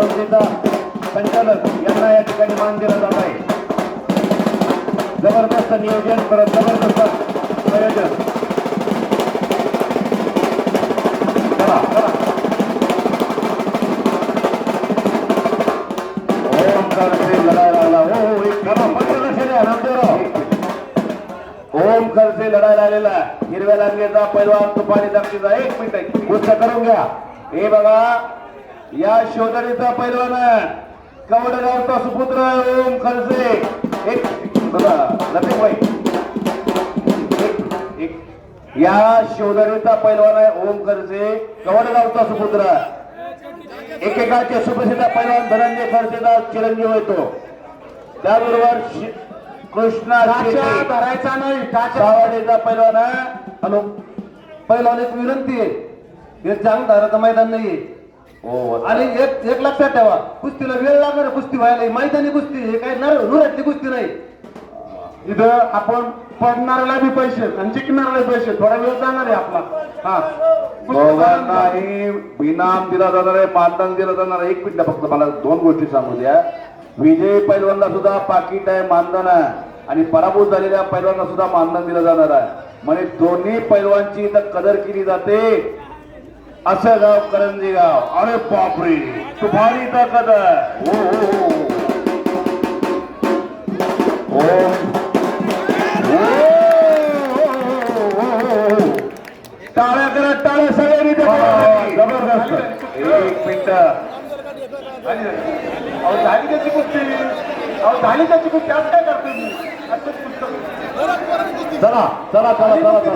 संस्थेचा संचालक यांना या ठिकाणी मान दिला जात आहे. जबरदस्त नियोजन करत जबरदस्त प्रयोजन चला चला. लढाई लागला हो हो एक करा पटकन असेल या ओम लढायला आलेला हिरव्या लांगेचा पैलवान तुफानी दक्षिणा एक मिनिट गोष्ट करून घ्या हे बघा या शोधरीचा पैलवान कवडगावचा सुपुत्र ओम खर्चे एक बघा लतीफ भाई. एक- या शोधरीचा पैलवान आहे ओम खर्चे कवडगावचा सुपुत्र. एकेकाचे सुप्रसिद्ध पैलवान धनंजय खर्चेचा चिरंजीव येतो त्याबरोबर कृष्णा. धरायचा नाही सावाडेचा पैलवान आहे. हॅलो. पहिला एक विनंती आहे. हे जांग धाराचं मैदान नाहीये. हो आणि एक एक लक्षात ठेवा. कुस्तीला वेळ लागणार कुस्ती व्हायला. ही मैदानी कुस्ती हे काय नर नुरातली कुस्ती नाही. इथं आपण पडणाऱ्याला बी पैसे आणि जिंकणाऱ्याला पैसे थोडा वेळ जाणार आहे आपला. हा. दोघांनाही इनाम दिला जाणार आहे मानधन दिलं जाणार आहे. एक मिनिट फक्त मला दोन गोष्टी सांगू द्या. विजयी पैलवानला सुद्धा पाकिट आहे मानधन आहे. आणि पराभूत झालेल्या पैलवानला सुद्धा मानधन दिलं जाणार आहे. म्हणजे दोन्ही पैलवानची इथं कदर केली जाते. असं गाव करंजी गाव अरे बापरे तुफानी ताकद आहे हो हो हो. ओ, टाळ्या करा टाळ्या सगळ्यांनी जबरदस्त. एक मिनिट. अहो झाली त्याची कुस्ती? अहो झाली त्याची कुस्ती? आज काय करतो मी चला चला चला चला.